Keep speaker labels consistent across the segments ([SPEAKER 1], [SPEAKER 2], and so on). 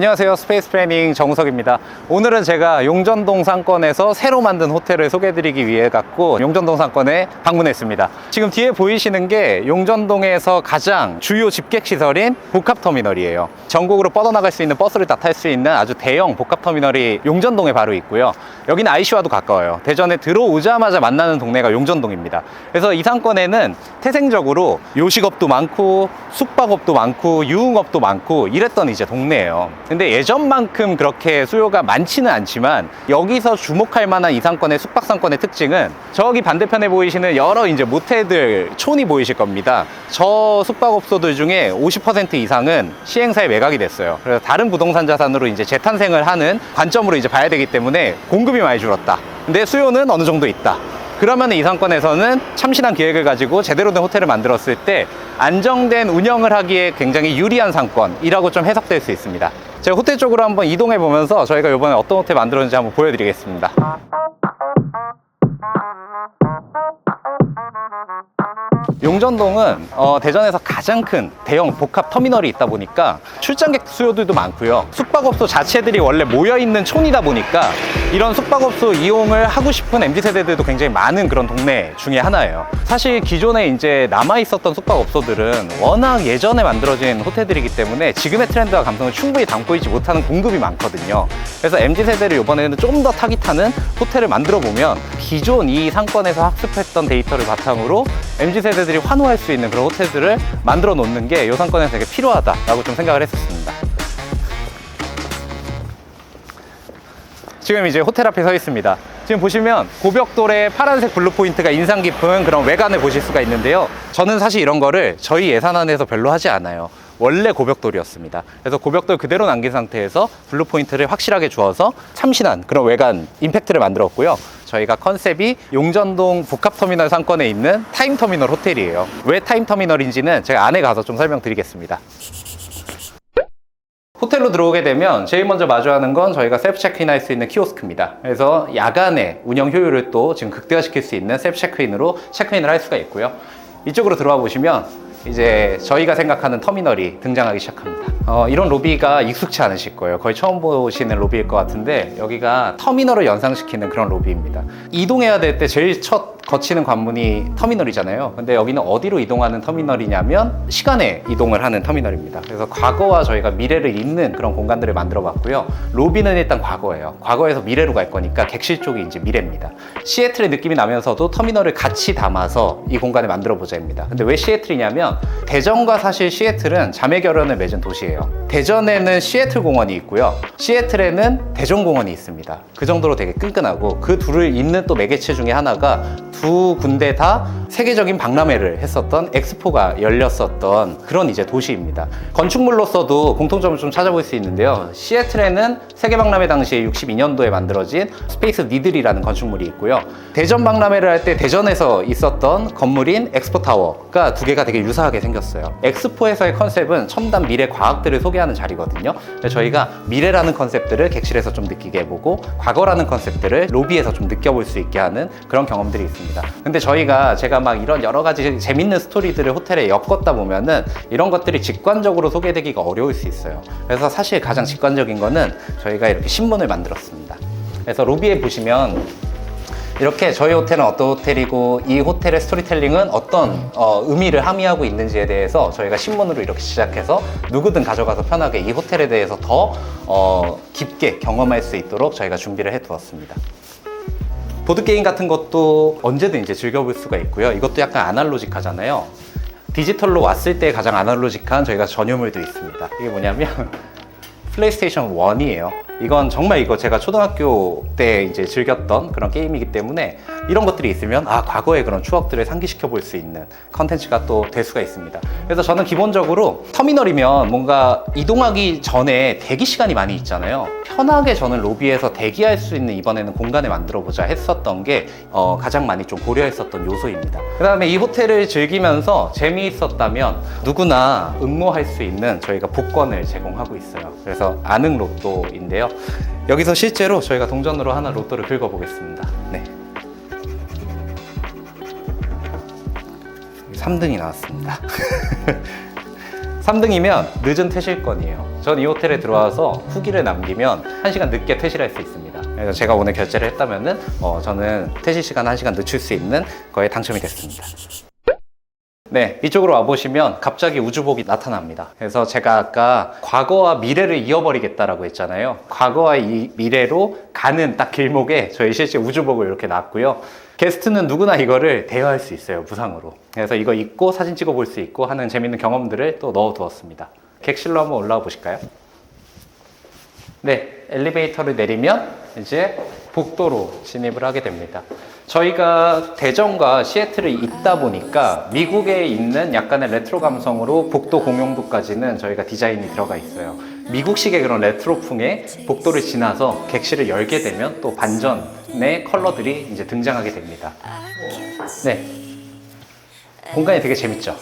[SPEAKER 1] 안녕하세요. 스페이스 플래닝 정우석입니다. 오늘은 제가 용전동 상권에서 새로 만든 호텔을 소개해 드리기 위해 갖고 용전동 상권에 방문했습니다. 지금 뒤에 보이시는 게 용전동에서 가장 주요 집객 시설인 복합터미널이에요. 전국으로 뻗어나갈 수 있는 버스를 다 탈 수 있는 아주 대형 복합터미널이 용전동에 바로 있고요. 여기는 IC와도 가까워요. 대전에 들어오자마자 만나는 동네가 용전동입니다. 그래서 이 상권에는 태생적으로 요식업도 많고 숙박업도 많고 유흥업도 많고 이랬던 이제 동네예요. 근데 예전만큼 그렇게 수요가 많지는 않지만 여기서 주목할 만한 이 상권의 숙박 상권의 특징은 저기 반대편에 보이시는 여러 이제 모텔들 촌이 보이실 겁니다. 저 숙박업소들 중에 50% 이상은 시행사에 매각이 됐어요. 그래서 다른 부동산 자산으로 이제 재탄생을 하는 관점으로 이제 봐야 되기 때문에 공급 이 많이 줄었다. 근데 수요는 어느 정도 있다. 그러면 이 상권에서는 참신한 기획을 가지고 제대로 된 호텔을 만들었을 때 안정된 운영을 하기에 굉장히 유리한 상권이라고 좀 해석될 수 있습니다. 제가 호텔 쪽으로 한번 이동해 보면서 저희가 이번에 어떤 호텔 만들었는지 한번 보여드리겠습니다. 용전동은 어, 대전에서 가장 큰 대형 복합 터미널이 있다 보니까 출장객 수요들도 많고요. 숙박업소 자체들이 원래 모여 있는 촌이다 보니까 이런 숙박업소 이용을 하고 싶은 mz 세대들도 굉장히 많은 그런 동네 중에 하나예요. 사실 기존에 이제 남아 있었던 숙박업소들은 워낙 예전에 만들어진 호텔들이기 때문에 지금의 트렌드와 감성을 충분히 담고 있지 못하는 공급이 많거든요. 그래서 mz 세대를 이번에는 좀 더 타깃 하는 호텔을 만들어 보면 기존 이 상권에서 학습했던 데이터를 바탕으로 mz 세대들 이 환호할 수 있는 그런 호텔들을 만들어 놓는 게이 상권에서 되게 필요하다라고 좀 생각을 했었습니다. 지금 이제 호텔 앞에 서 있습니다. 지금 보시면 고벽돌에 파란색 블루 포인트가 인상 깊은 그런 외관을 보실 수가 있는데요. 저는 사실 이런 거를 저희 예산 안에서 별로 하지 않아요. 원래 고벽돌이었습니다. 그래서 고벽돌 그대로 남긴 상태에서 블루 포인트를 확실하게 주어서 참신한 그런 외관 임팩트를 만들었고요. 저희가 컨셉이 용전동 복합터미널 상권에 있는 타임터미널 호텔이에요. 왜 타임터미널인지는 제가 안에 가서 좀 설명드리겠습니다. 호텔로 들어오게 되면 제일 먼저 마주하는 건 저희가 셀프 체크인 할 수 있는 키오스크입니다. 그래서 야간에 운영 효율을 또 지금 극대화시킬 수 있는 셀프 체크인으로 체크인을 할 수가 있고요. 이쪽으로 들어와 보시면 이제 저희가 생각하는 터미널이 등장하기 시작합니다. 어, 이런 로비가 익숙치 않으실 거예요. 거의 처음 보시는 로비일 것 같은데 여기가 터미널을 연상시키는 그런 로비입니다. 이동해야 될 때 제일 첫 거치는 관문이 터미널이잖아요. 근데 여기는 어디로 이동하는 터미널이냐면 시간에 이동을 하는 터미널입니다. 그래서 과거와 저희가 미래를 잇는 그런 공간들을 만들어 봤고요. 로비는 일단 과거예요. 과거에서 미래로 갈 거니까 객실 쪽이 이제 미래입니다. 시애틀의 느낌이 나면서도 터미널을 같이 담아서 이 공간을 만들어 보자입니다. 근데 왜 시애틀이냐면 대전과 사실 시애틀은 자매 결연을 맺은 도시예요. 대전에는 시애틀 공원이 있고요. 시애틀에는 대전 공원이 있습니다. 그 정도로 되게 끈끈하고 그 둘을 잇는 또 매개체 중에 하나가 두 군데 다 세계적인 박람회를 했었던 엑스포가 열렸었던 그런 이제 도시입니다. 건축물로서도 공통점을 좀 찾아볼 수 있는데요. 시애틀에는 세계 박람회 당시에 62년도에 만들어진 스페이스 니들이라는 건축물이 있고요. 대전 박람회를 할 때 대전에서 있었던 건물인 엑스포 타워가 두 개가 되게 유사하게 생겼어요. 엑스포에서의 컨셉은 첨단 미래 과학들을 소개하는 자리거든요. 저희가 미래라는 컨셉들을 객실에서 좀 느끼게 해보고 과거라는 컨셉들을 로비에서 좀 느껴볼 수 있게 하는 그런 경험들이 있습니다. 근데 저희가 제가 막 이런 여러 가지 재밌는 스토리들을 호텔에 엮었다 보면은 이런 것들이 직관적으로 소개되기가 어려울 수 있어요. 그래서 사실 가장 직관적인 거는 저희가 이렇게 신문을 만들었습니다. 그래서 로비에 보시면 이렇게 저희 호텔은 어떤 호텔이고 이 호텔의 스토리텔링은 어떤 어, 의미를 함의하고 있는지에 대해서 저희가 신문으로 이렇게 시작해서 누구든 가져가서 편하게 이 호텔에 대해서 더 어, 깊게 경험할 수 있도록 저희가 준비를 해 두었습니다. 보드게임 같은 것도 언제든 이제 즐겨볼 수가 있고요. 이것도 약간 아날로직하잖아요. 디지털로 왔을 때 가장 아날로직한 저희가 전유물도 있습니다. 이게 뭐냐면 플레이스테이션 1이에요. 이건 정말 이거 제가 초등학교 때 이제 즐겼던 그런 게임이기 때문에 이런 것들이 있으면 아 과거의 그런 추억들을 상기시켜 볼 수 있는 컨텐츠가 또 될 수가 있습니다. 그래서 저는 기본적으로 터미널이면 뭔가 이동하기 전에 대기 시간이 많이 있잖아요. 편하게 저는 로비에서 대기할 수 있는 이번에는 공간을 만들어 보자 했었던 게 어, 가장 많이 좀 고려했었던 요소입니다. 그 다음에 이 호텔을 즐기면서 재미있었다면 누구나 응모할 수 있는 저희가 복권을 제공하고 있어요. 그래서 아능 로또인데요. 여기서 실제로 저희가 동전으로 하나 로또를 긁어보겠습니다. 네. 3등이 나왔습니다. 3등이면 늦은 퇴실권이에요. 전 이 호텔에 들어와서 후기를 남기면 1시간 늦게 퇴실할 수 있습니다. 그래서 제가 오늘 결제를 했다면은 어, 저는 퇴실 시간 1시간 늦출 수 있는 거에 당첨이 됐습니다. 네, 이쪽으로 와보시면 갑자기 우주복이 나타납니다. 그래서 제가 아까 과거와 미래를 이어버리겠다라고 했잖아요. 과거와 이 미래로 가는 딱 길목에 저희 실제 우주복을 이렇게 놨고요. 게스트는 누구나 이거를 대여할 수 있어요, 무상으로. 그래서 이거 입고 사진 찍어 볼 수 있고 하는 재밌는 경험들을 또 넣어 두었습니다. 객실로 한번 올라와 보실까요? 네, 엘리베이터를 내리면 이제 복도로 진입을 하게 됩니다. 저희가 대전과 시애틀에 있다 보니까 미국에 있는 약간의 레트로 감성으로 복도 공용도까지는 저희가 디자인이 들어가 있어요. 미국식의 그런 레트로풍의 복도를 지나서 객실을 열게 되면 또 반전의 컬러들이 이제 등장하게 됩니다. 네. 공간이 되게 재밌죠?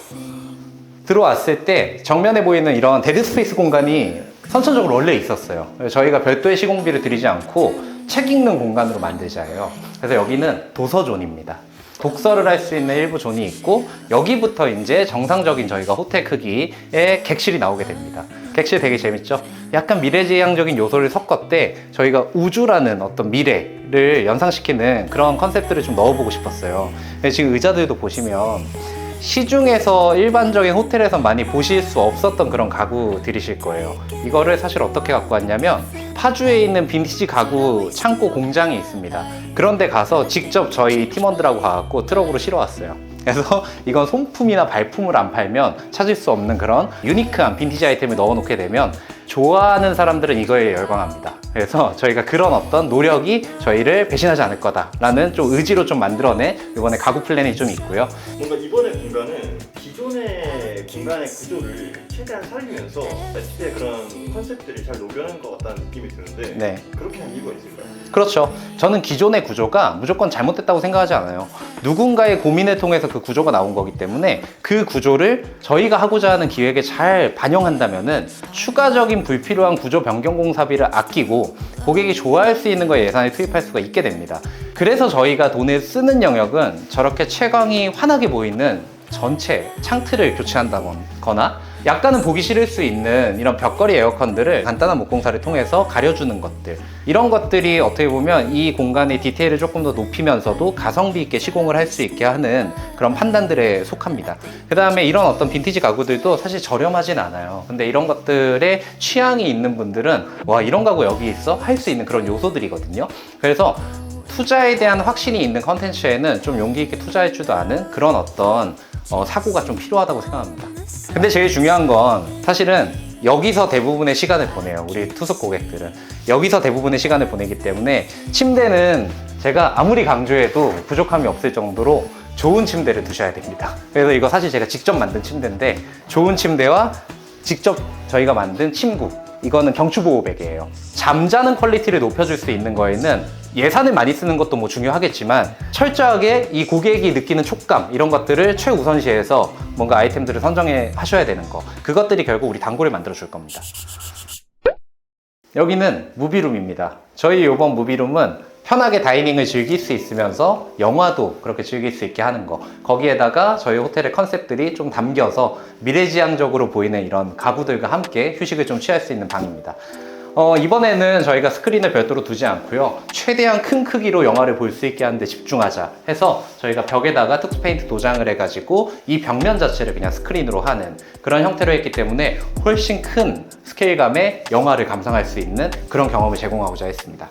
[SPEAKER 1] 들어왔을 때 정면에 보이는 이런 데드 스페이스 공간이 선천적으로 원래 있었어요. 저희가 별도의 시공비를 들이지 않고 책 읽는 공간으로 만들자예요. 그래서 여기는 도서존입니다. 독서를 할 수 있는 일부 존이 있고 여기부터 이제 정상적인 저희가 호텔 크기의 객실이 나오게 됩니다. 객실 되게 재밌죠? 약간 미래지향적인 요소를 섞었대 저희가 우주라는 어떤 미래를 연상시키는 그런 컨셉들을 좀 넣어보고 싶었어요. 지금 의자들도 보시면 시중에서 일반적인 호텔에서 많이 보실 수 없었던 그런 가구들이실 거예요. 이거를 사실 어떻게 갖고 왔냐면 파주에 있는 빈티지 가구 창고 공장이 있습니다. 그런데 가서 직접 저희 팀원들하고 가갖고 트럭으로 실어왔어요. 그래서 이건 손품이나 발품을 안 팔면 찾을 수 없는 그런 유니크한 빈티지 아이템을 넣어 놓게 되면 좋아하는 사람들은 이거에 열광합니다. 그래서 저희가 그런 어떤 노력이 저희를 배신하지 않을 거다라는 좀 의지로 좀 만들어낸 이번에 가구 플랜이 좀 있고요.
[SPEAKER 2] 뭔가 이번의 공간은 기존의 공간의 구조를 최대한 살리면서 자칫의 그런 컨셉들이 잘 녹여낸 것 같다는 느낌이 드는데
[SPEAKER 1] 네.
[SPEAKER 2] 그렇게 한 이유가 있을까요?
[SPEAKER 1] 그렇죠. 저는 기존의 구조가 무조건 잘못됐다고 생각하지 않아요. 누군가의 고민을 통해서 그 구조가 나온 거기 때문에 그 구조를 저희가 하고자 하는 기획에 잘 반영한다면은 추가적인 불필요한 구조 변경 공사비를 아끼고 고객이 좋아할 수 있는 거에 예산을 투입할 수가 있게 됩니다. 그래서 저희가 돈을 쓰는 영역은 저렇게 채광이 환하게 보이는 전체 창틀을 교체한다거나 약간은 보기 싫을 수 있는 이런 벽걸이 에어컨들을 간단한 목공사를 통해서 가려주는 것들. 이런 것들이 어떻게 보면 이 공간의 디테일을 조금 더 높이면서도 가성비 있게 시공을 할 수 있게 하는 그런 판단들에 속합니다. 그 다음에 이런 어떤 빈티지 가구들도 사실 저렴하진 않아요. 근데 이런 것들에 취향이 있는 분들은 와 이런 가구 여기 있어? 할 수 있는 그런 요소들이거든요. 그래서 투자에 대한 확신이 있는 컨텐츠에는 좀 용기 있게 투자할 줄도 아는 그런 어떤 어, 사고가 좀 필요하다고 생각합니다. 근데 제일 중요한 건 사실은 여기서 대부분의 시간을 보내요. 우리 투숙 고객들은. 여기서 대부분의 시간을 보내기 때문에 침대는 제가 아무리 강조해도 부족함이 없을 정도로 좋은 침대를 두셔야 됩니다. 그래서 이거 사실 제가 직접 만든 침대인데 좋은 침대와 직접 저희가 만든 침구 이거는 경추보호백이에요. 잠자는 퀄리티를 높여줄 수 있는 거에는 예산을 많이 쓰는 것도 뭐 중요하겠지만 철저하게 이 고객이 느끼는 촉감 이런 것들을 최우선시해서 뭔가 아이템들을 선정해 하셔야 되는 거 그것들이 결국 우리 단골을 만들어 줄 겁니다. 여기는 무비룸입니다. 저희 이번 무비룸은 편하게 다이닝을 즐길 수 있으면서 영화도 그렇게 즐길 수 있게 하는 거. 거기에다가 저희 호텔의 컨셉들이 좀 담겨서 미래지향적으로 보이는 이런 가구들과 함께 휴식을 좀 취할 수 있는 방입니다. 어, 이번에는 저희가 스크린을 별도로 두지 않고요. 최대한 큰 크기로 영화를 볼 수 있게 하는데 집중하자 해서 저희가 벽에다가 특수 페인트 도장을 해가지고 이 벽면 자체를 그냥 스크린으로 하는 그런 형태로 했기 때문에 훨씬 큰 스케일감의 영화를 감상할 수 있는 그런 경험을 제공하고자 했습니다.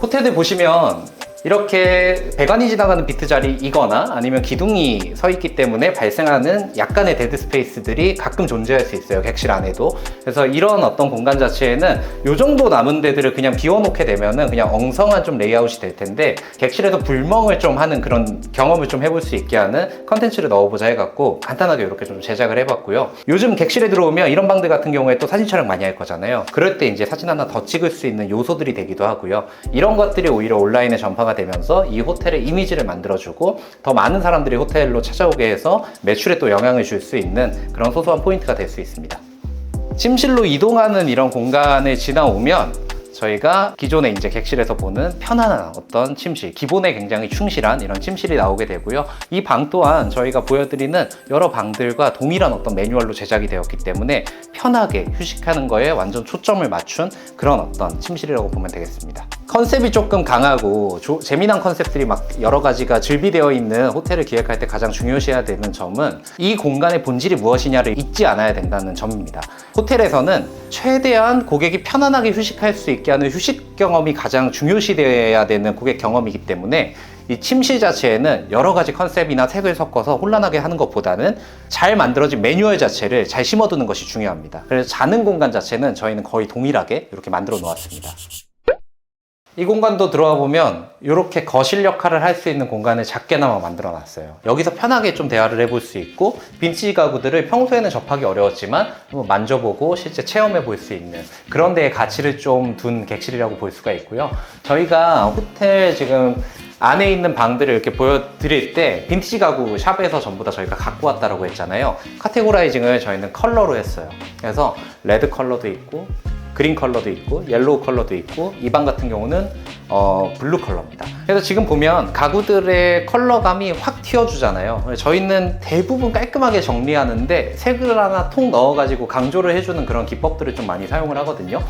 [SPEAKER 1] 호텔들 보시면 이렇게 배관이 지나가는 비트 자리이거나 아니면 기둥이 서 있기 때문에 발생하는 약간의 데드 스페이스들이 가끔 존재할 수 있어요 객실 안에도. 그래서 이런 어떤 공간 자체에는 이 정도 남은 데들을 그냥 비워놓게 되면은 그냥 엉성한 좀 레이아웃이 될 텐데 객실에서 불멍을 좀 하는 그런 경험을 좀 해볼 수 있게 하는 컨텐츠를 넣어보자 해갖고 간단하게 이렇게 좀 제작을 해봤고요. 요즘 객실에 들어오면 이런 방들 같은 경우에 또 사진 촬영 많이 할 거잖아요. 그럴 때 이제 사진 하나 더 찍을 수 있는 요소들이 되기도 하고요. 이런 것들이 오히려 온라인에 전파 가 되면서 이 호텔의 이미지를 만들어주고 더 많은 사람들이 호텔로 찾아오게 해서 매출에 또 영향을 줄 수 있는 그런 소소한 포인트가 될 수 있습니다. 침실로 이동하는 이런 공간을 지나오면 저희가 기존에 이제 객실에서 보는 편안한 어떤 침실, 기본에 굉장히 충실한 이런 침실이 나오게 되고요. 이 방 또한 저희가 보여드리는 여러 방들과 동일한 어떤 매뉴얼로 제작이 되었기 때문에 편하게 휴식하는 거에 완전 초점을 맞춘 그런 어떤 침실이라고 보면 되겠습니다. 컨셉이 조금 강하고 조- 재미난 컨셉들이 막 여러 가지가 즐비되어 있는 호텔을 기획할 때 가장 중요시해야 되는 점은 이 공간의 본질이 무엇이냐를 잊지 않아야 된다는 점입니다. 호텔에서는 최대한 고객이 편안하게 휴식할 수 있게 하는 휴식 경험이 가장 중요시되어야 되는 고객 경험이기 때문에 이 침실 자체에는 여러 가지 컨셉이나 색을 섞어서 혼란하게 하는 것보다는 잘 만들어진 매뉴얼 자체를 잘 심어두는 것이 중요합니다. 그래서 자는 공간 자체는 저희는 거의 동일하게 이렇게 만들어 놓았습니다. 이 공간도 들어와 보면 이렇게 거실 역할을 할 수 있는 공간을 작게나마 만들어 놨어요. 여기서 편하게 좀 대화를 해볼 수 있고 빈티지 가구들을 평소에는 접하기 어려웠지만 만져보고 실제 체험해 볼 수 있는 그런 데에 가치를 좀 둔 객실이라고 볼 수가 있고요. 저희가 호텔 지금 안에 있는 방들을 이렇게 보여드릴 때 빈티지 가구 샵에서 전부 다 저희가 갖고 왔다라고 했잖아요. 카테고라이징을 저희는 컬러로 했어요. 그래서 레드 컬러도 있고 그린 컬러도 있고 옐로우 컬러도 있고 이 방 같은 경우는 어, 블루 컬러입니다. 그래서 지금 보면 가구들의 컬러감이 확 튀어주잖아요. 저희는 대부분 깔끔하게 정리하는데 색을 하나 통 넣어가지고 강조를 해주는 그런 기법들을 좀 많이 사용을 하거든요.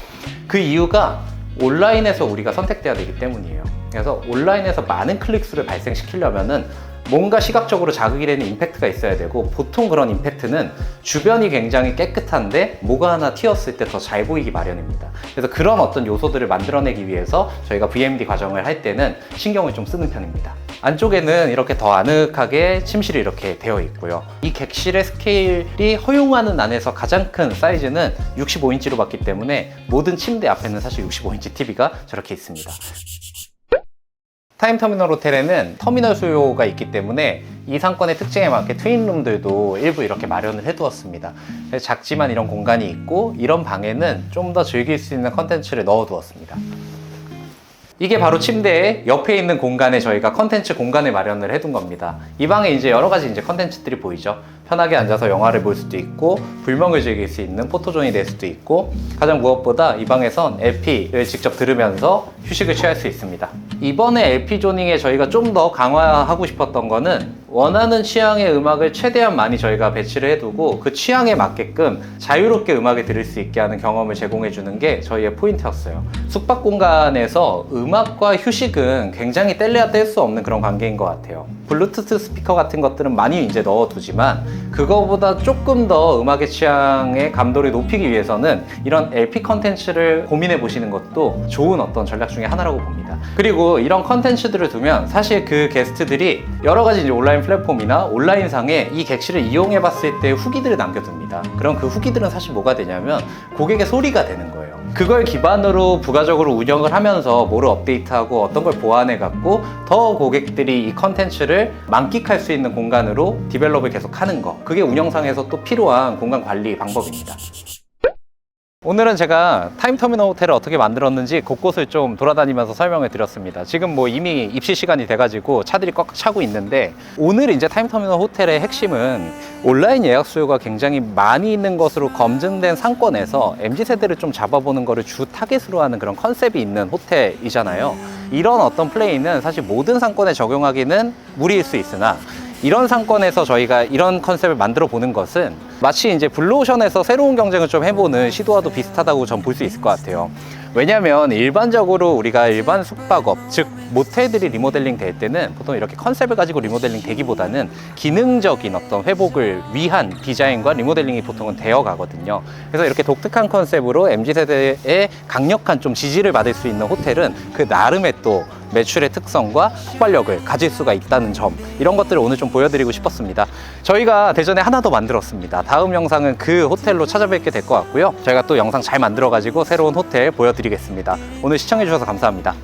[SPEAKER 1] 그 이유가 온라인에서 우리가 선택돼야 되기 때문이에요. 그래서 온라인에서 많은 클릭수를 발생시키려면은 뭔가 시각적으로 자극이 되는 임팩트가 있어야 되고 보통 그런 임팩트는 주변이 굉장히 깨끗한데 뭐가 하나 튀었을 때 더 잘 보이기 마련입니다. 그래서 그런 어떤 요소들을 만들어내기 위해서 저희가 VMD 과정을 할 때는 신경을 좀 쓰는 편입니다. 안쪽에는 이렇게 더 아늑하게 침실이 이렇게 되어 있고요. 이 객실의 스케일이 허용하는 안에서 가장 큰 사이즈는 65인치로 봤기 때문에 모든 침대 앞에는 사실 65인치 TV가 저렇게 있습니다. 타임터미널 호텔에는 터미널 수요가 있기 때문에 이 상권의 특징에 맞게 트윈룸들도 일부 이렇게 마련을 해두었습니다. 작지만 이런 공간이 있고 이런 방에는 좀 더 즐길 수 있는 컨텐츠를 넣어두었습니다. 이게 바로 침대의 옆에 있는 공간에 저희가 컨텐츠 공간을 마련을 해둔 겁니다. 이 방에 이제 여러 가지 이제 컨텐츠들이 보이죠. 편하게 앉아서 영화를 볼 수도 있고 불멍을 즐길 수 있는 포토존이 될 수도 있고 가장 무엇보다 이 방에선 LP를 직접 들으면서 휴식을 취할 수 있습니다. 이번에 LP 조닝에 저희가 좀 더 강화하고 싶었던 거는 원하는 취향의 음악을 최대한 많이 저희가 배치를 해두고 그 취향에 맞게끔 자유롭게 음악을 들을 수 있게 하는 경험을 제공해 주는 게 저희의 포인트였어요. 숙박 공간에서 음악과 휴식은 굉장히 뗄래야 뗄 수 없는 그런 관계인 것 같아요. 블루투스 스피커 같은 것들은 많이 이제 넣어두지만 그거보다 조금 더 음악의 취향의 감도를 높이기 위해서는 이런 LP 컨텐츠를 고민해 보시는 것도 좋은 어떤 전략 중에 하나라고 봅니다. 그리고 이런 컨텐츠들을 두면 사실 그 게스트들이 여러 가지 이제 온라인 플랫폼이나 온라인상에 이 객실을 이용해 봤을 때 후기들을 남겨둡니다. 그럼 그 후기들은 사실 뭐가 되냐면 고객의 소리가 되는 거예요. 그걸 기반으로 부가적으로 운영을 하면서 뭐를 업데이트하고 어떤 걸 보완해 갖고 더 고객들이 이 컨텐츠를 만끽할 수 있는 공간으로 디벨롭을 계속 하는 거. 그게 운영상에서 또 필요한 공간 관리 방법입니다. 오늘은 제가 타임터미널 호텔을 어떻게 만들었는지 곳곳을 좀 돌아다니면서 설명을 드렸습니다. 지금 뭐 이미 입시 시간이 돼가지고 차들이 꽉 차고 있는데 오늘 이제 타임터미널 호텔의 핵심은 온라인 예약 수요가 굉장히 많이 있는 것으로 검증된 상권에서 MZ 세대를 좀 잡아보는 거를 주 타겟으로 하는 그런 컨셉이 있는 호텔이잖아요. 이런 어떤 플레이는 사실 모든 상권에 적용하기는 무리일 수 있으나 이런 상권에서 저희가 이런 컨셉을 만들어 보는 것은 마치 이제 블루오션에서 새로운 경쟁을 좀 해보는 시도와도 비슷하다고 전 볼 수 있을 것 같아요. 왜냐하면 일반적으로 우리가 일반 숙박업, 즉 모텔들이 리모델링 될 때는 보통 이렇게 컨셉을 가지고 리모델링 되기보다는 기능적인 어떤 회복을 위한 디자인과 리모델링이 보통은 되어 가거든요. 그래서 이렇게 독특한 컨셉으로 MZ 세대의 강력한 좀 지지를 받을 수 있는 호텔은 그 나름의 또 매출의 특성과 폭발력을 가질 수가 있다는 점 이런 것들을 오늘 좀 보여드리고 싶었습니다. 저희가 대전에 하나 더 만들었습니다. 다음 영상은 그 호텔로 찾아뵙게 될 것 같고요. 저희가 또 영상 잘 만들어 가지고 새로운 호텔 보여드 리겠습니다. 오늘 시청해주셔서 감사합니다.